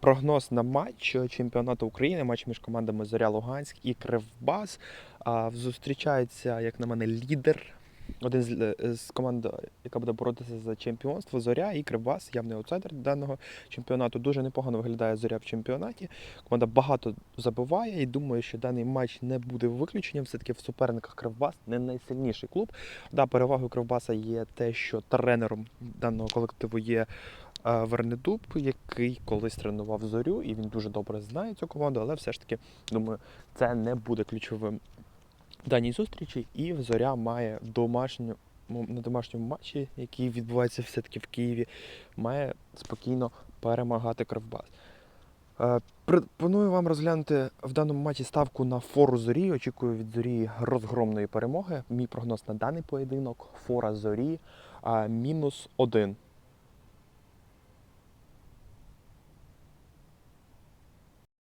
Прогноз на матч чемпіонату України, матч між командами Зоря Луганськ і Кривбас. Зустрічається, як на мене, лідер. Один з, е, з команд, яка буде боротися за чемпіонство Зоря і Кривбас, явний аутсайдер даного чемпіонату. Дуже непогано виглядає Зоря в чемпіонаті. Команда багато забиває і думаю, що даний матч не буде виключенням. Все-таки в суперниках Кривбас не найсильніший клуб. Да, перевагою Кривбаса є те, що тренером даного колективу є е, Вернедуб, який колись тренував зорю, і він дуже добре знає цю команду, але все ж таки, думаю, це не буде ключовим в даній зустрічі. І зоря має домашню. На домашньому матчі, який відбувається все-таки в Києві, має спокійно перемагати Кривбас. Е, Пропоную вам розглянути в даному матчі ставку на фору зорі. Очікую від зорі розгромної перемоги. Мій прогноз на даний поєдинок фора зорі мінус один.